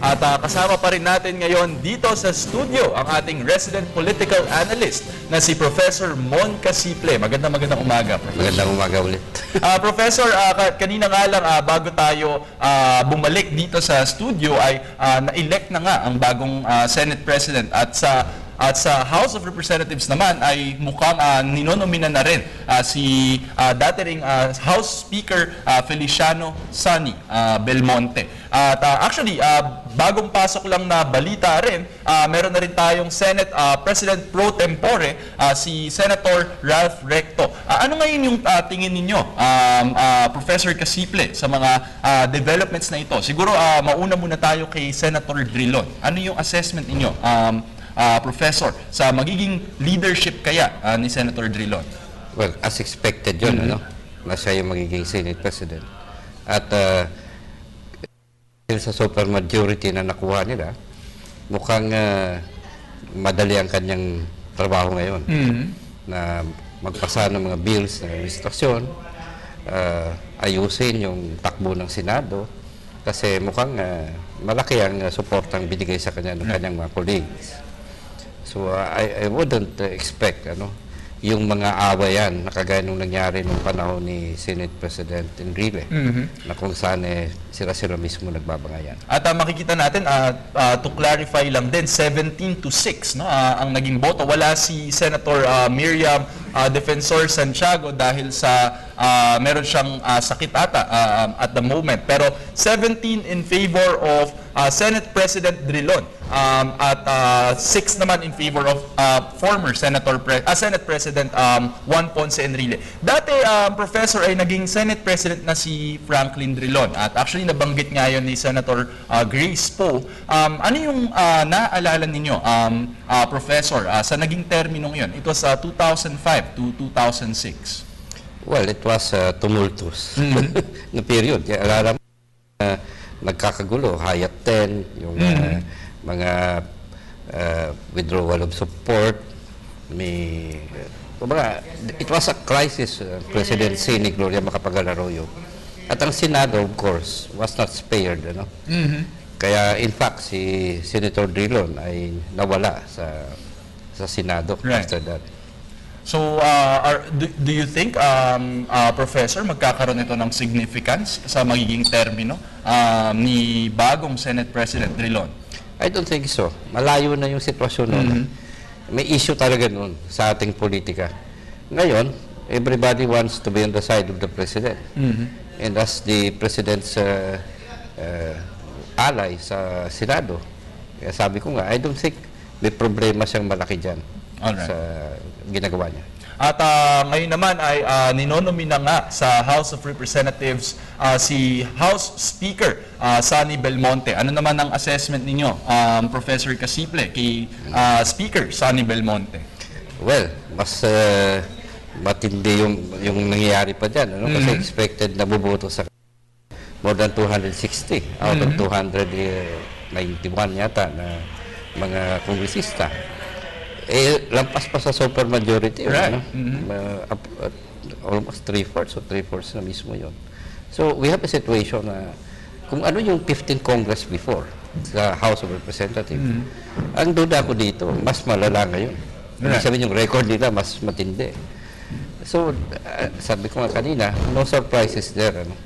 At ah, kasama pa rin natin ngayon dito sa studio ang ating resident political analyst na si Professor Mon Casiple. Magandang magandang umaga, Professor. Magandang umaga ulit. Ah, Professor, ka- kanina nga lang ah, bago tayo ah, bumalik dito sa studio ay ah, na-elect na nga ang bagong ah, Senate President at sa at sa House of Representatives naman ay mukhang uh, ninonomina na rin ah, si ah, dati ring ah, House Speaker ah, Feliciano Sani ah, Belmonte. At ah, actually, ah, bagong pasok lang na balita rin, ah, meron na rin tayong Senate ah, President pro tempore, ah, si Senator Ralph Recto. Ah, ano ngayon yung ah, tingin ninyo, um, ah, Professor Casiple, sa mga ah, developments na ito? Siguro ah, mauna muna tayo kay Senator Drilon. Ano yung assessment ninyo, um, ah, Professor, sa magiging leadership kaya ah, ni Senator Drilon? Well, as expected yun, ano? Na siya yung magiging Senate President. At uh, sa super majority na nakuha nila, mukhang uh, madali ang kanyang trabaho ngayon. Na magpasa ng mga bills ng administrasyon, uh, ayusin yung takbo ng Senado, kasi mukhang uh, malaki ang uh, suportang binigay sa kanya ng kanyang mga colleagues. So uh, I, I wouldn't uh, expect ano yung mga awayan na kagaya nung nangyari nung panahon ni Senate President Enrile na kung saan eh, sila-sila mismo nagbabangayan. At ah, makikita natin, ah, ah, to clarify lang din, 17 to 6 no, ah, ang naging boto. Wala si Senator ah, Miriam ah, Defensor Santiago dahil sa ah, meron siyang ah, sakit ata um, at the moment. Pero 17 in favor of ah, Senate President Drilon um, at 6 naman in favor of ah, former Senator Pre- ah, Senate President um, Juan Ponce Enrile. Dati, um, Professor, ay naging Senate President na si Franklin Drilon. At actually, nabanggit nga yun ni Senator ah, Grace Poe. Um, ano yung ah, naaalala ninyo, um, ah, Professor, ah, sa naging terminong yun? It was ah, 2005 to 2006. Well, it was uh, tumultuous na period. Alala mo, uh, nagkakagulo, Hayat 10, yung uh, mga uh, withdrawal of support, may... kumbaga, it was a crisis, uh, presidency ni Gloria Macapagal Arroyo. At ang Senado, of course, was not spared. Ano? Kaya in fact, si Senator Drilon ay nawala sa sa Senado Right. after that. So, ah, are, do, do you think, um, ah, Professor, magkakaroon ito ng significance sa magiging termino um, ni bagong Senate President Drilon? I don't think so. Malayo na yung sitwasyon noon. May issue talaga noon sa ating politika. Ngayon, everybody wants to be on the side of the president. And as the president's uh, uh, ally sa Senado, kaya sabi ko nga, I don't think may problema siyang malaki dyan Alright. sa ginagawa niya. At ah, ngayon naman ay uh, ninonomina nga sa House of Representatives ah, si House Speaker ah, Sani Belmonte. Ano naman ang assessment ninyo, um, Professor Casiple, kay ah, Speaker Sani Belmonte? Well, mas uh, matindi yung, yung nangyayari pa dyan. Ano? Kasi expected na buboto sa more than 260 out of 291 yata na mga kongresista. Eh, lampas pa sa super majority. Right. Ano? Ma- up- at almost three-fourths o three-fourths na mismo yon. So, we have a situation na kung ano yung 15 Congress before sa House of Representatives, ang duda ko dito, mas malala ngayon. Ibig Right. sabihin yung record nila mas matindi. So, uh, sabi ko nga kanina, no surprises there. Ano?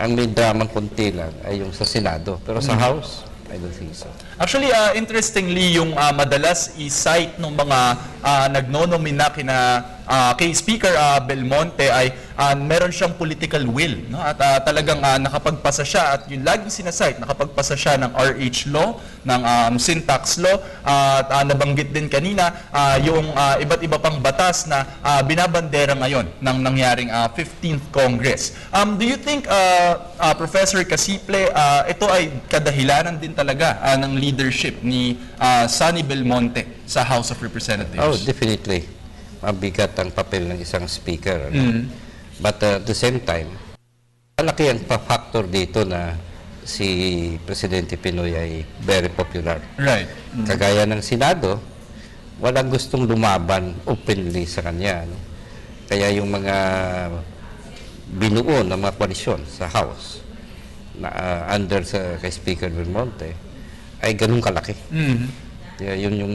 Ang may dramang konti lang ay yung sa Senado. Pero sa House, I don't think so. Actually, ah, interestingly, yung ah, madalas i-cite ng mga ah, nagnonomina kina ah, kay Speaker ah, Belmonte ay ah, meron siyang political will. No? At ah, talagang ah, nakapagpasa siya at yung lagi sinasite, nakapagpasa siya ng RH law, ng um, syntax law, at ah, nabanggit din kanina ah, yung ah, iba't iba pang batas na ah, binabandera ngayon ng nangyaring ah, 15th Congress. Um, do you think, ah, ah, Professor Casiple, ah, ito ay kadahilanan din talaga ah, ng leadership ni ah, Sonny Belmonte sa House of Representatives? Oh, definitely. Mabigat ang papel ng isang speaker. Ano? But uh, at the same time, malaki ang pa-factor dito na si Presidente Pinoy ay very popular. Right. Kagaya ng Senado, walang gustong lumaban openly sa kanya. No? Kaya yung mga binuo ng mga koalisyon sa House na ah, under sa kay Speaker Belmonte, ay ganun kalaki. Mhm. Kaya yun yung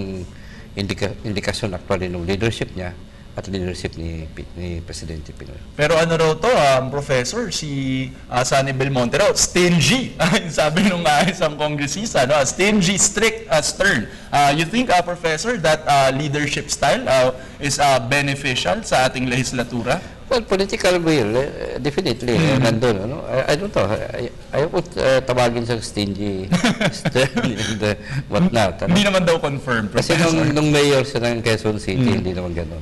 indika, indikasyon actually ng leadership niya at leadership ni, ni Presidente Pinoy. Pero ano raw to, um, Professor, si uh, Sunny Belmonte raw, stingy. Yung Sabi nung uh, isang kongresista, no? stingy, strict, uh, stern. Uh, you think, uh, Professor, that uh, leadership style uh, is uh, beneficial sa ating legislatura? Well, political will, eh, definitely, eh, nandun. Ano? I, I don't know, I, ayaw ko uh, tawagin siyang stingy, stern, and uh, whatnot. Ano? Hindi naman daw confirmed, Kasi Professor. nung, nung mayor siya ng Quezon City, hindi naman ganun.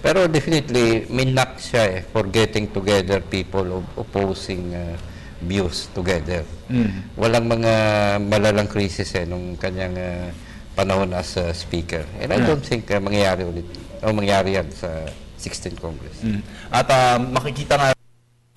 Pero definitely, minak siya eh, for getting together people of opposing uh, views together. Walang mga malalang krisis eh, nung kanyang uh, panahon as uh, speaker. And I don't think uh, mangyayari ulit, o mangyayari yan sa 16th Congress. Mm. At um, makikita nga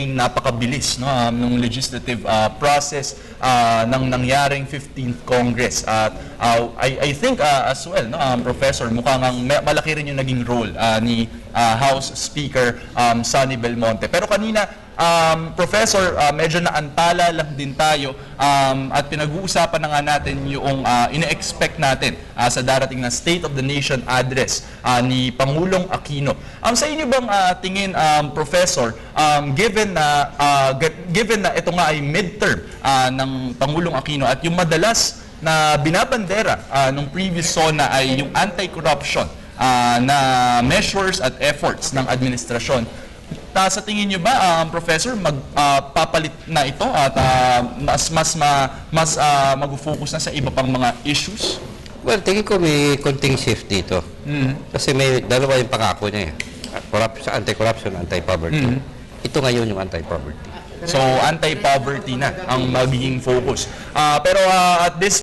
napakabilis no um, ng legislative uh, process uh, ng nangyaring 15th Congress. At uh, I, I think uh, as well no um, professor mukhang ang ma- malaki rin yung naging role uh, ni uh, House Speaker um, Sonny Belmonte pero kanina um, professor uh, medyo naantala lang din tayo um, at pinag-uusapan na nga natin yung uh, ine-expect natin uh, sa darating na State of the Nation address uh, ni Pangulong Aquino. Um, sa inyo bang uh, tingin, um, Professor, um, given na uh, given na ito nga ay midterm uh, ng Pangulong Aquino at yung madalas na binabandera uh, ng previous SONA ay yung anti-corruption uh, na measures at efforts ng administrasyon. Ta sa tingin niyo ba, um, Professor, magpapalit na ito at ah, mas mas ma, mas ah, mag-focus na sa iba pang mga issues? Well, tingin ko may konting shift dito. Kasi may dalawa yung pangako niya eh. Corrupt, anti-corruption, anti-poverty. Ito ngayon yung anti-poverty. So, anti-poverty na ang magiging focus. Ah, pero ah, at this